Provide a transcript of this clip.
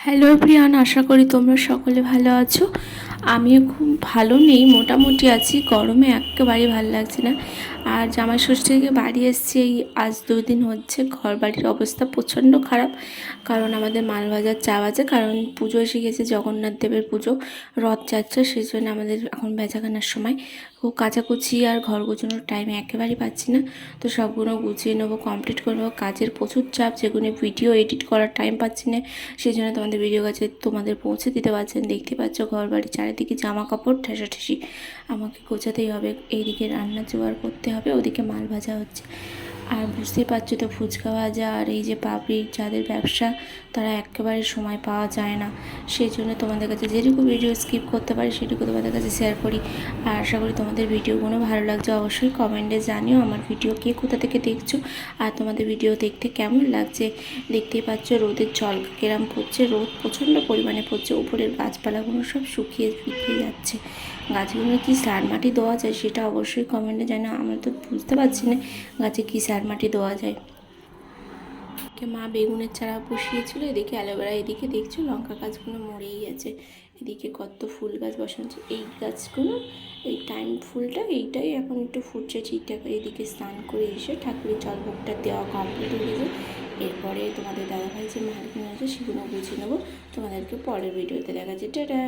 Hello Priyan আশা করি তোমরা সকলে ভালো আছো। আমিও খুব ভালো নেই, মোটামুটি আছি, গরমে একেবারেই ভালো লাগছে না। আর জামাই ষষ্ঠী থেকে বাড়ি এসেছি, এই আজ দুদিন হচ্ছে ঘর বাড়ির অবস্থা প্রচণ্ড খারাপ। কারণ আমাদের মাল বাজার চা বাজে কারণ পুজো এসে গেছে, জগন্নাথ দেবের পুজো, রথযাত্রা, সেই জন্য আমাদের এখন বেচাকেনার সময়। ও কাচাকুচি আর ঘর গোছানোর টাইম একেবারেই পাচ্ছি না। তো সবগুলো গুছিয়ে নেব কমপ্লিট করে নেব কাজের প্রচুর চাপ, যেগুলো ভিডিও এডিট করার টাইম পাচ্ছি না। সেই জন্য তোমাদের ভিডিও কাছে তোমাদের পৌঁছে দিতে পারছেন। দেখতে পাচ্ছ ঘর চারিদিকে জামা কাপড় ঠেসাঠেসি। আমাকে গোছাতেই হবে, এইদিকে রান্না জোগাড় করতে হবে, ওদিকে মাল ভাজা হচ্ছে। আর বুঝতেই পারছ তো ফুচকা ভাজা আর এই যে পাপড়ি, যাদের ব্যবসা, তারা একেবারে সময় পাওয়া যায় না। সেই জন্য তোমাদের কাছে যেটুকু ভিডিও স্কিপ করতে পারি, সেটুকু তোমাদের কাছে শেয়ার করি। আর আশা করি তোমাদের ভিডিওগুলো ভালো লাগছে, অবশ্যই কমেন্টে জানিও আমার ভিডিও কে কোথা থেকে দেখছ আর তোমাদের ভিডিও দেখতে কেমন লাগছে। দেখতেই পাচ্ছ রোদের জল কেরাম পড়ছে, রোদ প্রচণ্ড পরিমাণে পড়ছে, উপরের গাছপালাগুলো সব শুকিয়ে শুকিয়ে যাচ্ছে। গাছগুলো কি সার মাটি দেওয়া যায়, সেটা অবশ্যই কমেন্টে জানাও, আমরা তো বুঝতে পারছি না গাছে কী সার মাটি দেওয়া যায়। মা বেগুনের চারা বসিয়েছিল, এদিকে অ্যালোভেরা এদিকে দেখছ লঙ্কা গাছগুলো মরেই গেছে। এদিকে কত ফুল গাছ বসানো আছে। এই গাছগুলো, এই টাইম ফুলটা, এইটাই এখন একটু ফুটছে ঠিকঠাক। এদিকে স্নান করে এসে ঠাকুরের জলভোগটা দেওয়া কমপ্লিট হয়ে গেছে। এরপরে তোমাদের দাদাভাই যে মাল কিনে আছে সেগুলো বুঝে নেব। তোমাদেরকে পরের ভিডিওতে দেখা যাচ্ছে টাটা!